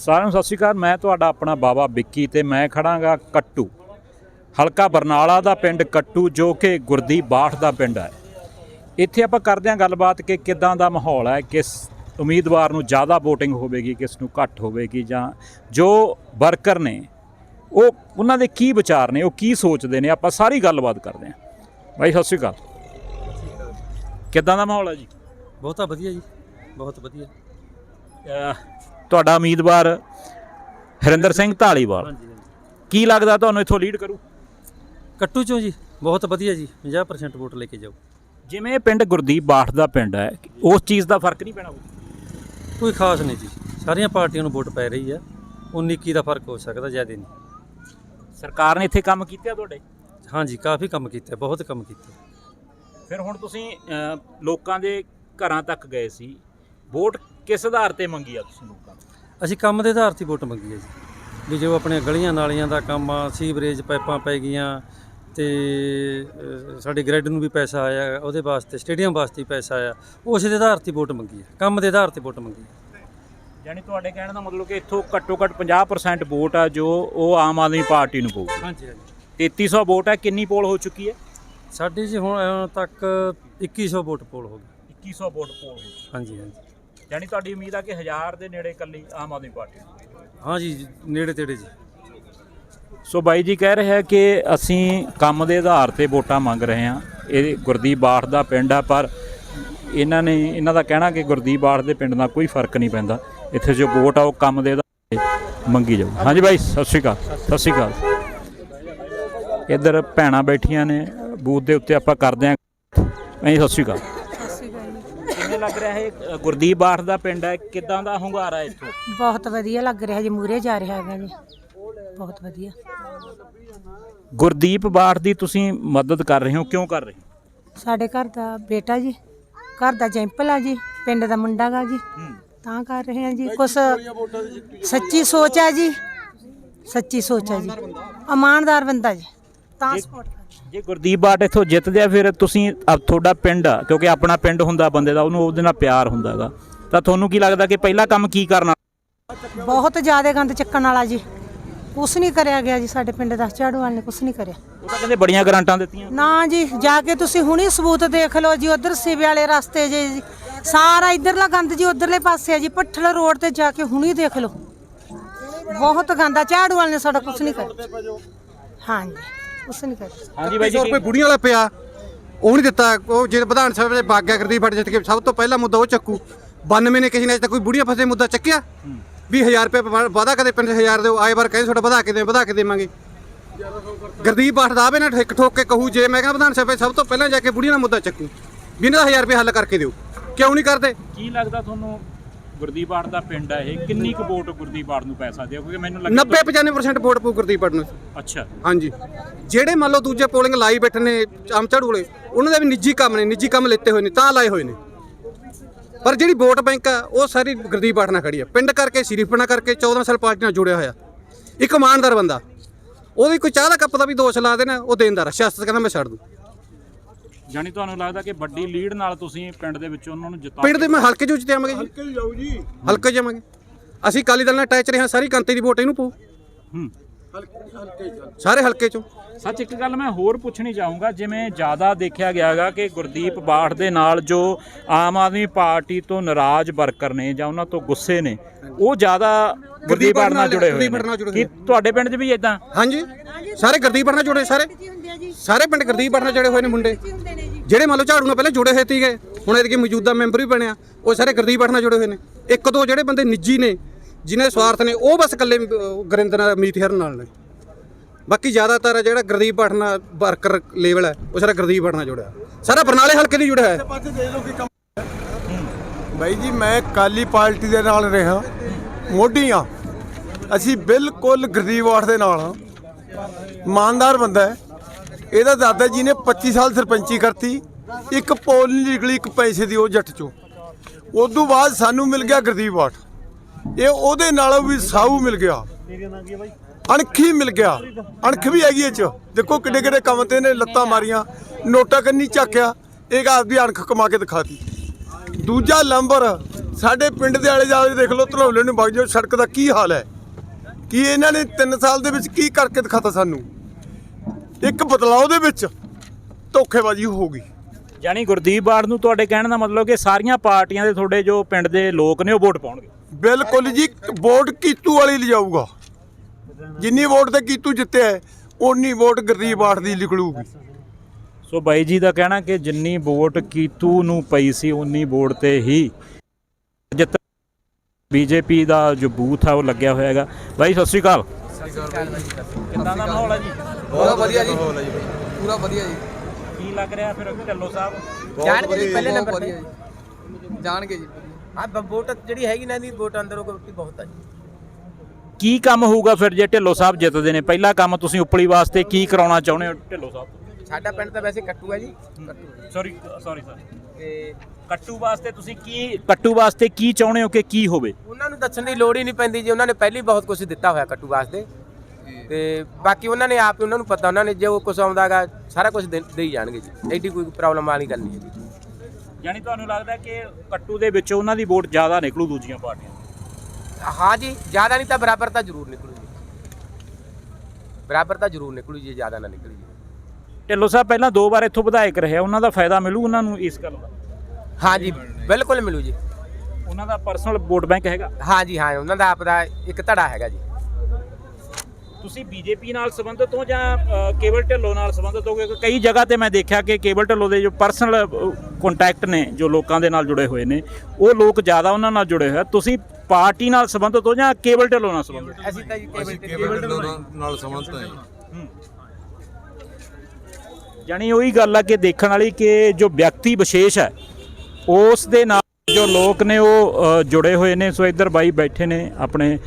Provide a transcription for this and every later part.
ਸਾਰਿਆਂ ਨੂੰ ਸਤਿ ਸ਼੍ਰੀ ਅਕਾਲ ਮੈਂ ਤੁਹਾਡਾ ਆਪਣਾ ਬਾਬਾ ਵਿੱਕੀ ਤੇ ਮੈਂ ਖੜਾਂਗਾ ਕੱਟੂ। ਹਲਕਾ ਬਰਨਾਲਾ ਦਾ ਪਿੰਡ ਕੱਟੂ ਜੋ ਕਿ ਗੁਰਦੀਪ ਬਾਠ ਦਾ ਪਿੰਡ ਹੈ। ਇੱਥੇ ਆਪਾਂ ਕਰਦੇ ਹਾਂ ਗੱਲਬਾਤ ਕਿ ਕਿਦਾਂ ਦਾ ਮਾਹੌਲ ਹੈ ਕਿਸ ਉਮੀਦਵਾਰ ਨੂੰ ਜ਼ਿਆਦਾ VOTING ਹੋਵੇਗੀ ਕਿਸ ਨੂੰ ਘੱਟ ਹੋਵੇਗੀ ਜਾਂ ਜੋ ਵਰਕਰ ਨੇ ਉਹ ਉਹਨਾਂ ਦੇ ਕੀ ਵਿਚਾਰ ਨੇ ਉਹ ਕੀ ਸੋਚਦੇ ਨੇ ਆਪਾਂ ਸਾਰੀ ਗੱਲਬਾਤ ਕਰਦੇ ਹਾਂ। ਬਾਈ ਸਤਿ ਸ਼੍ਰੀ ਅਕਾਲ। ਕਿਦਾਂ ਦਾ ਮਾਹੌਲ ਹੈ ਜੀ? ਬਹੁਤਾ ਵਧੀਆ ਜੀ ਬਹੁਤ ਵਧੀਆ। ਤੁਹਾਡਾ ਉਮੀਦਵਾਰ ਹਰਿੰਦਰ ਸਿੰਘ ਢਾਲੀਵਾਲ ਕੀ ਲੱਗਦਾ ਤੁਹਾਨੂੰ ਇੱਥੋਂ ਲੀਡ ਕਰੂ? ਕੱਟੂ ਚੋਂ ਜੀ ਬਹੁਤ ਵਧੀਆ ਜੀ 50% ਵੋਟ ਲੈ ਕੇ ਜਾਓ। ਜਿਵੇਂ ਇਹ ਪਿੰਡ ਗੁਰਦੀਪ ਬਾਠ ਦਾ ਪਿੰਡ ਹੈ ਉਸ ਚੀਜ਼ ਦਾ ਫ਼ਰਕ ਨਹੀਂ ਪੈਣਾ? ਕੋਈ ਖਾਸ ਨਹੀਂ ਜੀ ਸਾਰੀਆਂ ਪਾਰਟੀਆਂ ਨੂੰ ਵੋਟ ਪੈ ਰਹੀ ਆ 19 21 ਦਾ ਫ਼ਰਕ ਹੋ ਸਕਦਾ ਜ਼ਿਆਦਾ ਨਹੀਂ। ਸਰਕਾਰ ਨੇ ਇੱਥੇ ਕੰਮ ਕੀਤੇ ਆ ਤੁਹਾਡੇ? ਹਾਂਜੀ ਕਾਫੀ ਕੰਮ ਕੀਤੇ ਬਹੁਤ ਕੰਮ ਕੀਤੇ। ਫਿਰ ਹੁਣ ਤੁਸੀਂ ਲੋਕਾਂ ਦੇ ਘਰਾਂ ਤੱਕ ਗਏ ਸੀ ਵੋਟ ਕਿਸ ਆਧਾਰ ਤੇ ਮੰਗੀ ਆ ਤੁਸੀਂ ਲੋਕਾਂ ਤੋਂ? ਅਸੀਂ ਕੰਮ ਦੇ ਆਧਾਰ ਤੇ ਵੋਟ ਮੰਗੀ ਹੈ ਜੀ। ਵੀ ਜੋ ਆਪਣੇ ਗਲੀਆਂ ਨਾਲੀਆਂ ਦਾ ਕੰਮ ਆ ਸੀਵਰੇਜ ਪਾਈਪਾਂ ਪੈ ਗਈਆਂ ਤੇ ਸਾਡੇ ਗ੍ਰਿਡ ਨੂੰ ਵੀ ਪੈਸਾ ਆਇਆ ਉਹਦੇ ਵਾਸਤੇ ਸਟੇਡੀਅਮ ਵਾਸਤੇ ਪੈਸਾ ਆਇਆ ਉਸ ਦੇ ਆਧਾਰ ਤੇ ਵੋਟ ਮੰਗੀ ਹੈ। ਕੰਮ ਦੇ ਆਧਾਰ ਤੇ ਵੋਟ ਮੰਗੀ ਹੈ। ਯਾਨੀ ਤੁਹਾਡੇ ਕਹਿਣ ਦਾ ਮਤਲਬ ਕਿ ਇੱਥੋਂ ਘੱਟੋ ਘੱਟ 50% ਵੋਟ ਆ ਜੋ ਉਹ ਆਮ ਆਦਮੀ ਪਾਰਟੀ ਨੂੰ ਪਊਗੀ। ਹਾਂਜੀ ਹਾਂਜੀ। 3300 ਵੋਟ ਹੈ ਕਿੰਨੀ ਪੋਲ ਹੋ ਚੁੱਕੀ ਹੈ? ਸਾਡੀ ਜੀ ਹੁਣ ਤੱਕ 2100 ਵੋਟ ਪੋਲ ਹੋ ਗਈ 2100 ਵੋਟ ਪੋਲ ਹੋ ਚੁੱਕੀ ਹਾਂਜੀ ਹਾਂਜੀ। ਯਾਨੀ ਤੁਹਾਡੀ ਉਮੀਦ ਆ ਕਿ 1000 ਦੇ ਨੇੜੇ ਇਕੱਲੀ ਆਮ ਆਦਮੀ ਪਾਰਟੀ ਹਾਂਜੀ ਜੀ, ਨੇੜੇ ਤੇੜੇ ਜੀ। ਸੋ ਬਾਈ ਜੀ ਕਹਿ ਰਿਹਾ ਕਿ ਅਸੀਂ ਕੰਮ ਦੇ ਆਧਾਰ ਤੇ ਵੋਟਾਂ ਮੰਗ ਰਹੇ ਹਾਂ। ਇਹ ਗੁਰਦੀਪ ਬਾਠ ਦਾ ਪਿੰਡ ਆ ਪਰ ਇਹਨਾਂ ਨੇ ਇਹਨਾਂ ਦਾ ਕਹਿਣਾ ਕਿ ਗੁਰਦੀਪ ਬਾਠ ਦੇ ਪਿੰਡ ਨਾਲ ਕੋਈ ਫ਼ਰਕ ਨਹੀਂ ਪੈਂਦਾ। ਇੱਥੇ ਜੋ ਵੋਟ ਆ ਉਹ ਕੰਮ ਦੇ ਆਧਾਰ ਤੇ ਮੰਗੀ ਜਾਊ। ਹਾਂਜੀ ਬਾਈ ਸਤਿ ਸ਼੍ਰੀ ਅਕਾਲ ਸਤਿ ਸ਼੍ਰੀ ਅਕਾਲ। ਇੱਧਰ ਭੈਣਾਂ ਬੈਠੀਆਂ ਨੇ ਬੂਥ ਦੇ ਉੱਤੇ ਆਪਾਂ ਕਰਦੇ ਹਾਂ। ਨਹੀਂ ਸਤਿ ਸ਼੍ਰੀ ਅਕਾਲ। ਲੱਗ ਰਿਹਾ ਹੈ ਗੁਰਦੀਪ ਬਾਠ ਦਾ ਪਿੰਡ ਹੈ। ਕਿਦਾਂ ਦਾ ਹੁੰਗਾਰਾ ਇੱਥੋਂ? ਬਹੁਤ ਵਧੀਆ ਲੱਗ ਰਿਹਾ ਜੀ ਮੂਰੇ ਜਾ ਰਿਹਾ ਹੈਗਾ ਜੀ। ਬਹੁਤ ਵਧੀਆ। ਗੁਰਦੀਪ ਬਾਠ ਦੀ ਤੁਸੀਂ ਮਦਦ ਕਰ ਰਹੇ ਹੋ ਕਿਉਂ ਕਰ ਰਹੇ ਹੋ? ਸਾਡੇ ਘਰ ਦਾ ਬੇਟਾ ਜੀ ਘਰ ਦਾ ਜੈਂਪਲ ਆ ਜੀ ਪਿੰਡ ਦਾ ਮੁੰਡਾ ਗਾ ਜੀ। ਹੂੰ। ਤਾਂ ਕਰ ਰਹੇ ਹਾਂ ਜੀ ਕੁਛ ਸੱਚੀ ਸੋਚ ਆ ਜੀ। ਸੱਚੀ ਸੋਚ ਆ ਜੀ। ਇਮਾਨਦਾਰ ਬੰਦਾ ਜੀ। ਤਾਂ ਸਪੋਰਟ ਜੇ ਗੁਰਦੀਪ ਬਾਟ ਇੱਥੋਂ ਜਿੱਤਦੇ ਆ ਫਿਰ ਤੁਸੀਂ ਤੁਹਾਡਾ ਪਿੰਡ ਕਿਉਂਕਿ ਆਪਣਾ ਪਿੰਡ ਹੁੰਦਾ ਬੰਦੇ ਦਾ ਉਹਨੂੰ ਉਹਦੇ ਨਾਲ ਪਿਆਰ ਹੁੰਦਾਗਾ ਤਾਂ ਤੁਹਾਨੂੰ ਕੀ ਲੱਗਦਾ ਕਿ ਪਹਿਲਾ ਕੰਮ ਕੀ ਕਰਨਾ? ਬਹੁਤ ਜ਼ਿਆਦਾ ਗੰਦ ਚੱਕਣ ਵਾਲਾ ਜੀ। ਕੁਛ ਨਹੀਂ ਕਰਿਆ ਗਿਆ ਜੀ ਸਾਡੇ ਪਿੰਡ ਦਾ ਝਾੜੂ ਵਾਲੇ ਨੇ ਕੁਛ ਨਹੀਂ ਕਰਿਆ। ਉਹ ਤਾਂ ਕਹਿੰਦੇ ਬੜੀਆਂ ਗਰਾਂਟਾਂ ਦਿੱਤੀਆਂ। ਨਾ ਜੀ ਜਾ ਕੇ ਤੁਸੀਂ ਹੁਣੀ ਸਬੂਤ ਦੇਖ ਲਓ ਜੀ ਉਧਰ ਸਿਵੇ ਵਾਲੇ ਰਸਤੇ ਜੇ ਜੀ। ਸਾਰਾ ਇਧਰਲਾ ਗੰਦ ਜੀ ਉਧਰਲੇ ਪਾਸੇ ਆ ਜੀ ਪੱਠਲ ਰੋਡ ਤੇ ਜਾ ਕੇ ਹੁਣੀ ਦੇਖ ਲਓ। ਬਹੁਤ ਗੰਦਾ ਝਾੜੂ ਵਾਲੇ ਨੇ ਸਾਡਾ ਕੁਛ ਨਹੀਂ ਕਰਿਆ। ਹਾਂਜੀ। ਕੁਛ ਨਹੀਂ ਕਰਿਆ ਹਾਂਜੀ ਬਾਈ ਜੀ 100 ਰੁਪਏ ਬੁੜੀਆਂ ਵਾਲਾ ਪਿਆ। ਉਹ ਨਹੀਂ ਦਿੱਤਾ। ਉਹ ਜੇ ਵਿਧਾਨ ਸਭਾ ਦੇ ਬਾਗਿਆ ਗੁਰਦੀਪ ਫੜ ਜਿੱਤ ਕੇ ਸਭ ਤੋਂ ਪਹਿਲਾ ਮੁੱਦਾ ਉਹ ਚੱਕੂ। 92 ਨੇ ਕਿਸੇ ਨੇ ਅਜੇ ਤੱਕ ਕੋਈ ਬੁੜੀਆਂ ਫਸੇ ਮੁੱਦਾ ਚੱਕਿਆ? ਵੀ 1000 ਰੁਪਏ ਵਾ- ਵਾਅਦਾ ਕਦੇ ਪਿੰਡ 1000 ਦਿਓ ਆਏ ਵਾਰ ਕਹਿੰਦੇ ਤੁਹਾਡਾ ਵਧਾ ਕੇ ਦੇ ਵਧਾ ਕੇ ਦੇਵਾਂਗੇ। ਗੁਰਦੀਪ ਬਾਠ ਦਾ ਆਵੇ ਨਾ ਠੇਕ ਠੋਕ ਕੇ ਕਹੂ ਜੇ ਮੈਂ ਕਹਿੰਦਾ ਵਿਧਾਨ ਸਭਾ 'ਚ ਸਭ ਤੋਂ ਪਹਿਲਾਂ ਜਾ ਕੇ ਬੁੜੀਆਂ ਦਾ ਮੁੱਦਾ ਚੱਕੂ ਵੀ ਇਹਨਾਂ ਦਾ 1000 ਰੁਪਏ ਹੱਲ ਕਰਕੇ ਦਿਓ। ਕਿਉਂ ਨਹੀਂ ਕਰਦੇ? ਕੀ ਲੱਗਦਾ ਤੁਹਾਨੂੰ ਗੁਰਦੀਪ ਬਾਟ ਦਾ ਪਿੰਡ ਆ ਇਹ ਕਿੰਨੀ ਕੁ ਵੋਟ ਗੁਰਦੀਪ ਬਾਟ ਨੂੰ ਪੈ ਸਕਦੀ ਹੈ ਕਿਉਂਕਿ ਮੈਨੂੰ ਲੱਗਦਾ 90 95% ਵੋਟ ਪਊ ਗੁਰਦੀਪ ਬਾਠ ਨੂੰ। ਅੱਛਾ। ਹਾਂਜੀ। ਜਿਹੜੇ ਮੰਨ ਲਓ ਦੂਜੇ ਪੋਲਿੰਗ ਲਾਈ ਬੈਠੇ ਨੇ ਆਮ ਝਾੜੂ ਵਾਲੇ ਉਹਨਾਂ ਦੇ ਵੀ ਨਿੱਜੀ ਕੰਮ ਨੇ ਨਿੱਜੀ ਕੰਮ ਲਿੱਤੇ ਹੋਏ ਨੇ ਤਾਂ ਲਾਏ ਹੋਏ ਨੇ। ਪਰ ਜਿਹੜੀ ਵੋਟ ਬੈਂਕ ਆ ਉਹ ਸਾਰੀ ਗੁਰਦੀਪ ਬਾਠ ਨਾਲ ਖੜੀ ਆ। ਪਿੰਡ ਕਰਕੇ ਸਿਰੀਫਣਾ ਕਰਕੇ 14 ਸਾਲ ਪਾਰਟੀ ਨਾਲ ਜੁੜਿਆ ਹੋਇਆ। ਇੱਕ ਇਮਾਨਦਾਰ ਬੰਦਾ। ਉਹਦੀ ਕੋਈ ਚਾਹ ਦਾ ਕੱਪ ਦਾ ਵੀ ਦੋਸ਼ ਲਾ ਦੇਣਾ ਉਹ ਦੇਣਦਾਰ ਸਿਆਸਤ ਕਹਿੰਦਾ ਮੈਂ ਛੱਡ ਦੂੰ। ਜਾਨੀ ਤੁਹਾਨੂੰ ਲੱਗਦਾ ਕਿ ਵੱਡੀ ਲੀਡ ਨਾਲ ਤੁਸੀਂ ਪਿੰਡ ਦੇ ਵਿੱਚ ਉਹਨਾਂ ਨੂੰ ਜਿਤਾ ਪਿੰਡ ਦੇ ਮੈਂ ਹਲਕੇ ਚੋਂ ਜਿੱਤਿਆਵਾਂਗੇ ਜੀ। ਹਲਕੇ ਜਾਊ ਜੀ। ਹਲਕੇ ਜਾਵਾਂਗੇ। ਅਸੀਂ ਕਾਲੀ ਦਲ ਨਾਲ ਅਟੈਚ ਰਹੇ ਹਾਂ ਸਾਰੀ ਕੰਤੇ ਦੀ ਵੋਟ ਇਹਨੂੰ ਪਊ ਹੂੰ। ਸਾਰੇ ਹਲਕੇ ਚੋਂ? ਸੱਚ ਇੱਕ ਗੱਲ ਮੈਂ ਹੋਰ ਪੁੱਛਣੀ ਚਾਹੂੰਗਾ ਜਿਵੇਂ ਜ਼ਿਆਦਾ ਦੇਖਿਆ ਗਿਆਗਾ ਕਿ ਗੁਰਦੀਪ ਬਾਠ ਦੇ ਨਾਲ ਜੋ ਆਮ ਆਦਮੀ ਪਾਰਟੀ ਤੋਂ ਨਾਰਾਜ਼ ਵਰਕਰ ਨੇ ਜਾਂ ਉਹਨਾਂ ਤੋਂ ਗੁੱਸੇ ਨੇ ਉਹ ਜ਼ਿਆਦਾ ਗੁਰਦੀਪ ਬਾਠ ਨਾਲ ਜੁੜੇ ਹੋਏ ਨੇ। ਕੀ ਤੁਹਾਡੇ ਪਿੰਡ 'ਚ ਵੀ ਇਦਾਂ ਹਾਂਜੀ। ਸਾਰੇ ਗੁਰਦੀਪ ਬਾਠ ਨਾਲ ਜੁੜੇ ਸਾਰੇ? ਸਾਰੇ ਪਿੰਡ ਗੁਰਦੀਪ ਬਾਠ ਨਾਲ ਜੁੜੇ ਹੋਏ ਨੇ ਮੁੰਡੇ। ਜਿਹੜੇ ਮੰਨ ਲਓ ਝਾੜੂ ਨਾਲ ਪਹਿਲਾਂ ਜੁੜੇ ਹੋਏ ਸੀਗੇ ਹੁਣ ਇਹਦੇ ਮੌਜੂਦਾ ਮੈਂਬਰ ਵੀ ਬਣਿਆ ਉਹ ਸਾਰੇ ਗੁਰਦੀਪ ਬਾਠ ਨਾਲ ਜੁੜੇ ਹੋਏ ਨੇ। ਇੱਕ ਦੋ ਜਿਹੜੇ ਬੰਦੇ ਨਿੱਜੀ ਨੇ ਜਿਨ੍ਹਾਂ ਸਵਾਰਥ ਨੇ ਉਹ ਬਸ ਇਕੱਲੇ ਅਹ, ਗੁਰਿੰਦਰ ਮੀਤ ਹਰਨ ਨਾਲ ਨੇ। ਬਾਕੀ ਜ਼ਿਆਦਾਤਰ ਜਿਹੜਾ ਗੁਰਦੀਪ ਬਾਠ ਨਾਲ ਵਰਕਰ ਲੈਵਲ ਹੈ ਉਹ ਸਾਰਾ ਗੁਰਦੀਪ ਬਾਠ ਨਾਲ ਜੁੜਿਆ। ਸਾਰਾ ਬਰਨਾਲੇ ਹਲਕੇ ਦੀ ਜੁੜਿਆ ਹੈ। ਬਾਈ ਜੀ ਮੈਂ ਕਾਲੀ ਪਾਰਟੀ ਦੇ ਨਾਲ ਰਿਹਾ ਮੋਢੀ ਆ ਅਸੀਂ ਬਿਲਕੁਲ ਗਰੀਬਵਾੜ ਦੇ ਨਾਲ ਹਾਂ। ਇਮਾਨਦਾਰ ਬੰਦਾ ਹੈ। ਇਹਦਾ ਦਾਦਾ ਜੀ ਨੇ 25 ਸਾਲ ਸਰਪੰਚੀ ਕਰਤੀ। ਇੱਕ ਪੋਲ ਨਹੀਂ ਨਿਕਲੀ ਇੱਕ ਪੈਸੇ ਦੀ ਉਹ ਜੱਟ ਚੋਂ। ਉਸ ਤੋਂ ਬਾਅਦ ਸਾਨੂੰ ਮਿਲ ਗਿਆ ਗਰੀਬਵਾੜ ਇਹ ਉਹਦੇ ਨਾਲੋਂ ਵੀ ਸਾਊ ਮਿਲ ਗਿਆ। ਅਣਖੀ ਮਿਲ ਗਿਆ। ਅਣਖ ਵੀ ਹੈਗੀ ਇਹ ਚ। ਦੇਖੋ ਕਿੱਡੇ ਕਿੱਡੇ ਕੰਮ ਤੇ ਨੇ ਲੱਤਾਂ ਮਾਰੀਆਂ। ਨੋਟਾ ਕੰਨੀ ਝਾਕਿਆ। ਇਹ ਆਪਦੀ ਅਣਖ ਕਮਾ ਕੇ ਦਿਖਾਤੀ ਦੂਜਾ ਲੰਬਰ, ਸਾਡੇ ਪਿੰਡ ਦੇ ਆਲੇ ਜਾਲੇ ਦੇਖ ਲਓ, ਧਨੌਲੇ ਨੂੰ ਵਗ ਜਾਓ, ਸੜਕ ਦਾ ਕੀ ਹਾਲ ਹੈ? ਕੀ ਇਹਨਾਂ ਨੇ 3 ਸਾਲ ਦੇ ਵਿੱਚ ਕੀ ਕਰਕੇ ਦਿਖਾਤਾ ਸਾਨੂੰ? ਇੱਕ ਬਦਲਾਅ ਦੇ ਵਿੱਚ ਧੋਖੇਬਾਜ਼ੀ ਹੋ ਗਈ। ਯਾਨੀ ਗੁਰਦੀਪ ਬਾੜ ਨੂੰ ਤੁਹਾਡੇ ਕਹਿਣ ਦਾ ਮਤਲਬ ਕਿ ਸਾਰੀਆਂ ਪਾਰਟੀਆਂ ਦੇ ਤੁਹਾਡੇ ਜੋ ਪਿੰਡ ਦੇ ਲੋਕ ਨੇ ਉਹ ਵੋਟ ਪਾਉਣਗੇ। ਬਿਲਕੁਲ ਜੀ ਵੋਟ ਕੀਤੂ ਵਾਲੀ ਲਿਜਾਊਗਾ। ਜਿੰਨੀ ਵੋਟ ਤੇ ਕੀਤੂ ਜਿੱਤਿਆ ਓਨੀ ਵੋਟ ਗਰੀਬ ਆਠ ਦੀ ਨਿਕਲੂਗੀ। ਸੋ ਬਾਈ ਜੀ ਦਾ ਕਹਿਣਾ ਕਿ ਜਿੰਨੀ ਵੋਟ ਕੀਤੂ ਨੂੰ ਪਈ ਸੀ ਉਨੀ ਵੋਟ ਤੇ ਹੀ ਜਿੱਤ ਬੀਜੇਪੀ ਦਾ ਜੋ ਬੂਥ ਆ ਉਹ ਲੱਗਿਆ ਹੋਇਆ ਹੈਗਾ। ਬਾਈ ਸਤਿ ਸ਼੍ਰੀ ਅਕਾਲ। ਕਿੱਦਾਂ ਦਾ ਮਾਹੌਲ ਹੈ ਜੀ? ਬਹੁਤ ਵਧੀਆ ਜੀ। ਪੂਰਾ ਵਧੀਆ ਜੀ। ਕੀ ਲੱਗ ਰਿਹਾ ਫਿਰ ਢੱਲੋ ਸਾਹਿਬ? ਜਾਣਗੇ ਜੀ ਪਹਿਲੇ ਨੰਬਰ ਤੇ। ਜਾਣਗੇ ਜੀ। ਬ- ਵੋਟ ਜਿਹੜੀ ਹੈਗੀ ਨਾ ਇਹਦੀ ਵੋਟ ਅੰਦਰੋਂ ਕੋਈ ਬਹੁਤ ਆ ਜੀ। ਕੀ ਕੰਮ ਹੋਊਗਾ ਫਿਰ ਜੇ ਢਿੱਲੋਂ ਸਾਹਿਬ ਜਿੱਤਦੇ ਨੇ? ਪਹਿਲਾ ਕੰਮ ਤੁਸੀਂ ਉਪਲੀ ਵਾਸਤੇ ਕੀ ਕਰਾਉਣਾ ਚਾਹੁੰਦੇ ਹੋ ਢਿੱਲੋਂ ਸਾਹਿਬ ਤੋਂ? ਸਾਡਾ ਪਿੰਡ ਤਾਂ ਵੈਸੇ ਕੱਟੂ ਹੈ ਜੀ। ਕੱਟੂ। ਸੌਰੀ ਸੌਰੀ ਸਰ ਤੇ ਕੱਟੂ ਵਾਸਤੇ ਤੁਸੀਂ ਕੀ ਕੱਟੂ ਵਾਸਤੇ ਕੀ ਚਾਹੁੰਦੇ ਹੋ ਕਿ ਕੀ ਹੋਵੇ? ਉਹਨਾਂ ਨੂੰ ਦੱਸਣ ਦੀ ਲੋੜ ਹੀ ਨਹੀਂ ਪੈਂਦੀ ਜੀ। ਉਹਨਾਂ ਨੇ ਪਹਿਲੀ ਬਹੁਤ ਕੁਝ ਦਿੱਤਾ ਹੋਇਆ ਕੱਟੂ ਵਾਸਤੇ। ਤੇ ਬਾਕੀ ਉਹਨਾਂ ਨੇ ਆਪ ਹੀ ਉਹਨਾਂ ਨੂੰ ਪਤਾ ਉਹਨਾਂ ਨੇ ਜੋ ਕੁਝ ਆਉਂਦਾਗਾ ਸਾਰਾ ਕੁਝ ਦੇ ਦੇ ਹੀ ਜਾਣਗੇ ਜੀ। ਐਡੀ ਕੋਈ ਪ੍ਰੋਬਲਮ ਵਾਲੀ ਗੱਲ ਨਹੀਂ ਹੈ ਜੀ ਯਾਨੀ ਤੁਹਾਨੂੰ ਲੱਗਦਾ ਕਿ ਕੱਟੂ ਦੇ ਵਿੱਚ ਉਹਨਾਂ ਦੀ ਵੋਟ ਜ਼ਿਆਦਾ ਨਿਕਲੂ ਦੂਜੀਆਂ ਪਾਰਟੀਆਂ। ਹਾਂ ਜੀ ਜ਼ਿਆਦਾ ਨਹੀਂ ਤਾਂ ਬਰਾਬਰ ਤਾਂ ਜ਼ਰੂਰ ਨਿਕਲੂ ਜੀ। ਬਰਾਬਰ ਤਾਂ ਜ਼ਰੂਰ ਨਿਕਲੂ ਜੀ ਜ਼ਿਆਦਾ ਨਾ ਨਿਕਲੀ ਜੀ। ਢਿੱਲੋਂ ਸਾਹਿਬ ਪਹਿਲਾਂ ਦੋ ਵਾਰ ਇੱਥੋਂ ਵਿਧਾਇਕ ਰਹੇ ਉਹਨਾਂ ਦਾ ਫਾਇਦਾ ਮਿਲੂ ਉਹਨਾਂ ਨੂੰ ਇਸ ਗੱਲ ਦਾ? ਹਾਂ ਜੀ ਬਿਲਕੁਲ ਮਿਲੂ ਜੀ। ਉਹਨਾਂ ਦਾ ਪਰਸਨਲ ਵੋਟ ਬੈਂਕ ਹੈਗਾ? ਹਾਂ ਜੀ ਹਾਂ ਉਹਨਾਂ ਦਾ ਆਪ ਦਾ ਇੱਕ ਧੜਾ ਹੈਗਾ ਜੀ। ਤੁਸੀਂ ਬੀਜੇਪੀ ਨਾਲ ਸੰਬੰਧਿਤ ਹੋ ਜਾਂ ਕੇਵਲ ਢਿੱਲੋਂ ਨਾਲ ਸੰਬੰਧਿਤ ਹੋ? ਕਿਉਂਕਿ ਕਈ ਜਗ੍ਹਾ ਤੇ ਮੈਂ ਦੇਖਿਆ ਕਿ ਕੇਵਲ ਢਿੱਲੋਂ ਦੇ ਜੋ ਪਰਸਨਲ ਕੰਟੈਕਟ ਨੇ ਜੋ ਲੋਕਾਂ ਦੇ ਨਾਲ ਜੁੜੇ ਹੋਏ ਨੇ ਉਹ ਲੋਕ ਜ਼ਿਆਦਾ ਉਹਨਾਂ ਨਾਲ ਜੁੜੇ ਹੋਏ ਤੁਸੀਂ ਪਾਰਟੀ ਨਾਲ ਸੰਬੰਧਿਤ ਹੋ ਜਾਂ ਕੇਵਲ ਢਿੱਲੋਂ ਨਾਲ ਸੰਬੰਧਿਤ ਅਸੀਂ ਤਾਂ ਜੀ ਕੇਵਲ ਕੇਵਲ ਨਾਲ ਸੰਬੰਧਤ ਹੈ ਜਾਣੀ ਉਹੀ ਗੱਲ ਆ ਕਿ ਦੇਖਣ ਵਾਲੀ ਕਿ ਜੋ ਵਿਅਕਤੀ ਵਿਸ਼ੇਸ਼ ਹੈ ਉਸ ਦੇ ਨਾਲ ਜੋ ਲੋਕ ਨੇ ਉਹ ਜੁੜੇ ਹੋਏ ਨੇ। ਸੋ ਇੱਧਰ ਬਾਈ ਬੈਠੇ ਨੇ ਆਪਣੇ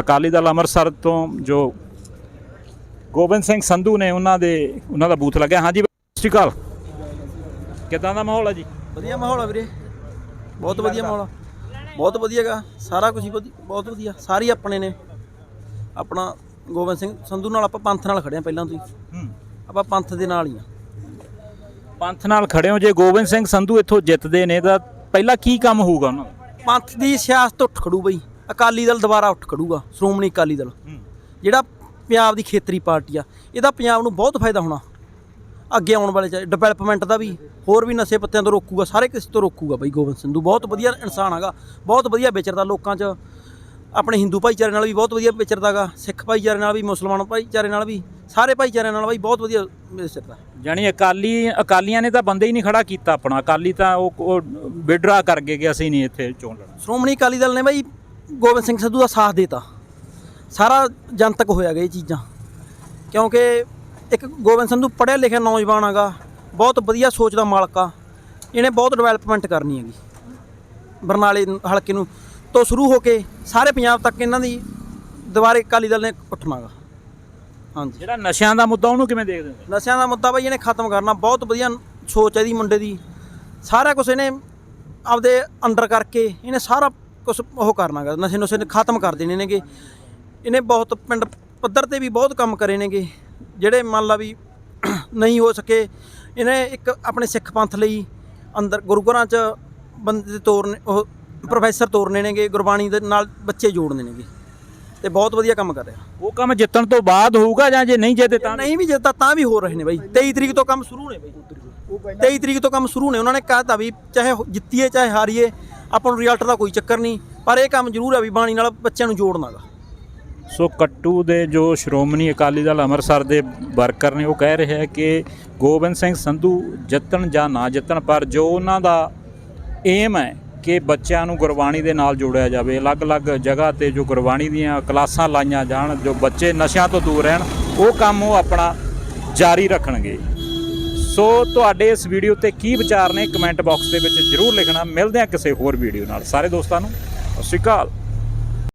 ਅਕਾਲੀ ਦਲ ਅੰਮ੍ਰਿਤਸਰ ਤੋਂ ਜੋ ਗੋਬਿੰਦ ਸਿੰਘ ਸੰਧੂ ਨੇ ਉਹਨਾਂ ਦੇ ਉਹਨਾਂ ਦਾ ਬੂਥ ਲੱਗਿਆ। ਹਾਂਜੀ ਸਤਿ ਸ਼੍ਰੀ ਅਕਾਲ। ਕਿਦਾਂ ਦਾ ਮਾਹੌਲ ਹੈ ਜੀ? ਵਧੀਆ ਮਾਹੌਲ ਆ ਵੀਰੇ। ਬਹੁਤ ਵਧੀਆ ਮਾਹੌਲ ਆ। ਬਹੁਤ ਵਧੀਆਗਾ। ਸਾਰਾ ਕੁਝ ਬਹੁਤ ਵਧੀਆ। ਸਾਰੇ ਆਪਣੇ ਨੇ। ਆਪਣਾ ਗੋਬਿੰਦ ਸਿੰਘ ਸੰਧੂ ਨਾਲ ਆਪਾਂ ਪੰਥ ਨਾਲ ਖੜੇ ਆ ਪਹਿਲਾਂ ਤੋਂ ਹੀ। ਆਪਾਂ ਪੰਥ ਦੇ ਨਾਲ ਹੀ ਆ। ਪੰਥ ਨਾਲ ਖੜੇ ਹੋ ਜੇ ਗੋਬਿੰਦ ਸਿੰਘ ਸੰਧੂ ਇੱਥੋਂ ਜਿੱਤਦੇ ਨੇ ਤਾਂ ਪਹਿਲਾਂ ਕੀ ਕੰਮ ਹੋਊਗਾ ਉਹਨਾਂ ਦਾ? ਪੰਥ ਦੀ ਸਿਆਸਤ ਉੱਠ ਖੜੂ ਬਈ। ਅਕਾਲੀ ਦਲ ਦੁਬਾਰਾ ਉੱਠ ਖੜੂਗਾ। ਸ਼੍ਰੋਮਣੀ ਅਕਾਲੀ ਦਲ। ਜਿਹੜਾ ਪੰਜਾਬ ਦੀ ਖੇਤਰੀ ਪਾਰਟੀ ਆ ਇਹਦਾ ਪੰਜਾਬ ਨੂੰ ਬਹੁਤ ਫਾਇਦਾ ਹੋਣਾ। ਅੱਗੇ ਆਉਣ ਵਾਲੇ ਚ ਡਿਵੈਲਪਮੈਂਟ ਦਾ ਵੀ ਹੋਰ ਵੀ ਨਸ਼ੇ ਪੱਤਿਆਂ ਤੋਂ ਰੋਕੂਗਾ ਸਾਰੇ ਕਿਸੇ ਤੋਂ ਰੋਕੂਗਾ ਬਈ ਗੋਬਿੰਦ ਸੰਧੂ। ਬਹੁਤ ਵਧੀਆ ਇਨਸਾਨ ਹੈਗਾ ਬਹੁਤ ਵਧੀਆ ਵਿਚਰਦਾ ਲੋਕਾਂ 'ਚ। ਆਪਣੇ ਹਿੰਦੂ ਭਾਈਚਾਰੇ ਨਾਲ ਵੀ ਬਹੁਤ ਵਧੀਆ ਵਿਚਰਦਾਗਾ ਸਿੱਖ ਭਾਈਚਾਰੇ ਨਾਲ ਵੀ ਮੁਸਲਮਾਨ ਭਾਈਚਾਰੇ ਨਾਲ ਵੀ ਸਾਰੇ ਭਾਈਚਾਰਿਆਂ ਨਾਲ ਬਈ ਬਹੁਤ ਵਧੀਆ ਵਿਚਰਦਾ। ਜਾਣੀ ਅਕਾਲੀ ਅਕਾਲੀਆਂ ਨੇ ਤਾਂ ਬੰਦੇ ਹੀ ਨਹੀਂ ਖੜਾ ਕੀਤਾ ਆਪਣਾ। ਅਕਾਲੀ ਤਾਂ ਉਹ ਵਿਡਰਾ ਕਰ ਗਏ ਕਿ ਅਸੀਂ ਨਹੀਂ ਇੱਥੇ ਚੋਣ ਲੜਨਾ। ਸ਼੍ਰੋਮਣੀ ਅਕਾਲੀ ਦਲ ਨੇ ਬਈ ਗੋਬਿੰਦ ਸਿੰਘ ਸੰਧੂ ਦਾ ਸਾਥ ਦਿੱਤਾ। ਸਾਰਾ ਜਨਤਕ ਹੋਇਆ ਗਾ ਇਹ ਚੀਜ਼ਾਂ। ਕਿਉਂਕਿ ਇੱਕ ਗੋਬਿੰਦ ਸੰਧੂ ਪੜ੍ਹਿਆ ਲਿਖਿਆ ਨੌਜਵਾਨ ਹੈਗਾ ਬਹੁਤ ਵਧੀਆ ਸੋਚ ਦਾ ਮਾਲਕ ਆ ਇਹਨੇ ਬਹੁਤ ਡਿਵੈਲਪਮੈਂਟ ਕਰਨੀ ਹੈਗੀ। ਬਰਨਾਲੇ ਹਲਕੇ ਨੂੰ ਤੋਂ ਸ਼ੁਰੂ ਹੋ ਕੇ ਸਾਰੇ ਪੰਜਾਬ ਤੱਕ ਇਹਨਾਂ ਦੀ ਦੁਬਾਰੇ ਅਕਾਲੀ ਦਲ ਨੇ ਉੱਠਣਾਗਾ ਹਾਂਜੀ। ਜਿਹੜਾ ਨਸ਼ਿਆਂ ਦਾ ਮੁੱਦਾ ਉਹਨੂੰ ਕਿਵੇਂ ਦੇਖਦੇ ਹੋ? ਨਸ਼ਿਆਂ ਦਾ ਮੁੱਦਾ ਬਈ ਇਹਨੇ ਖਤਮ ਕਰਨਾ ਬਹੁਤ ਵਧੀਆ ਸੋਚ ਹੈ ਇਹਦੀ ਮੁੰਡੇ ਦੀ। ਸਾਰਾ ਕੁਝ ਇਹਨੇ ਆਪਦੇ ਅੰਡਰ ਕਰਕੇ ਇਹਨੇ ਸਾਰਾ ਕੁਝ ਉਹ ਕਰਨਾਗਾ ਨਸ਼ੇ ਨੁਸ਼ੇ ਨੇ ਖਤਮ ਕਰ ਦੇਣੇ ਨੇਗੇ। ਇਹਨੇ ਬਹੁਤ ਪਿੰਡ ਪੱਧਰ ਤੇ ਵੀ ਬਹੁਤ ਕੰਮ ਕਰੇ ਨੇਗੇ। ਜਿਹੜੇ ਮੰਨ ਲਾ ਵੀ ਨਹੀਂ ਹੋ ਸਕੇ ਇਹਨੇ ਇੱਕ ਆਪਣੇ ਸਿੱਖ ਪੰਥ ਲਈ ਅੰਦਰ ਗੁਰੂ ਘਰਾਂ 'ਚ ਬੰਦੇ ਤੋਰਨੇ ਉਹ ਪ੍ਰੋਫੈਸਰ ਤੋਰਨੇ ਨੇਗੇ ਗੁਰਬਾਣੀ ਦੇ ਨਾਲ ਬੱਚੇ ਜੋੜਨੇ ਨੇਗੇ ਤੇ ਬਹੁਤ ਵਧੀਆ ਕੰਮ ਕਰ ਰਿਹਾ। ਉਹ ਕੰਮ ਜਿੱਤਣ ਤੋਂ ਬਾਅਦ ਹੋਊਗਾ ਜਾਂ ਜੇ ਨਹੀਂ ਜਿੱਤੇ ਤਾਂ? ਨਹੀਂ ਵੀ ਜਿੱਤਾ ਤਾਂ ਵੀ ਹੋ ਰਹੇ ਨੇ ਬਾਈ। 23 ਤਰੀਕ ਤੋਂ ਕੰਮ ਸ਼ੁਰੂ ਨੇ ਬਾਈ। 23 ਤਰੀਕ ਤੋਂ ਕੰਮ ਸ਼ੁਰੂ ਨੇ ਉਹਨਾਂ ਨੇ ਕਹਿਤਾ ਵੀ ਚਾਹੇ ਜਿੱਤੀਏ ਚਾਹੇ ਹਾਰੀਏ ਆਪਾਂ ਨੂੰ ਰਿਜ਼ਲਟ ਦਾ ਕੋਈ ਚੱਕਰ ਨਹੀਂ ਪਰ ਇਹ ਕੰਮ ਜ਼ਰੂਰ ਹੈ ਵੀ ਬਾਣੀ ਨਾਲ ਬੱਚਿਆਂ ਨੂੰ ਜੋੜਨਾਗਾ ਸੋ ਕੱਟੂ ਦੇ ਜੋ ਸ਼੍ਰੋਮਣੀ ਅਕਾਲੀ ਦਲ ਅੰਮ੍ਰਿਤਸਰ ਦੇ ਵਰਕਰ ਨੇ, ਉਹ ਕਹਿ ਰਹੇ ਹੈ ਕਿ ਗੋਬਿੰਦ ਸਿੰਘ ਸੰਧੂ ਜਿੱਤਣ ਜਾਂ ਨਾ ਜਿੱਤਣ, ਪਰ ਜੋ ਉਹਨਾਂ ਦਾ ਏਮ ਹੈ ਕਿ ਬੱਚਿਆਂ ਨੂੰ ਗੁਰਬਾਣੀ ਦੇ ਨਾਲ ਜੋੜਿਆ ਜਾਵੇ, ਅਲੱਗ-ਅਲੱਗ ਜਗ੍ਹਾ ਤੇ ਜੋ ਗੁਰਬਾਣੀ ਦੀਆਂ ਕਲਾਸਾਂ ਲਾਈਆਂ ਜਾਣ, ਜੋ ਬੱਚੇ ਨਸ਼ਿਆਂ ਤੋਂ ਦੂਰ ਰਹਿਣ, ਉਹ ਕੰਮ ਉਹ ਆਪਣਾ ਜਾਰੀ ਰੱਖਣਗੇ। ਸੋ ਤੁਹਾਡੇ ਇਸ ਵੀਡੀਓ ਤੇ ਕੀ ਵਿਚਾਰ ਨੇ, ਕਮੈਂਟ ਬਾਕਸ ਦੇ ਵਿੱਚ ਜਰੂਰ ਲਿਖਣਾ। ਮਿਲਦੇ ਹਾਂ ਕਿਸੇ ਹੋਰ ਵੀਡੀਓ ਨਾਲ। ਸਾਰੇ ਦੋਸਤਾਂ ਨੂੰ, ਸਤਿ ਸ਼੍ਰੀ ਅਕਾਲ।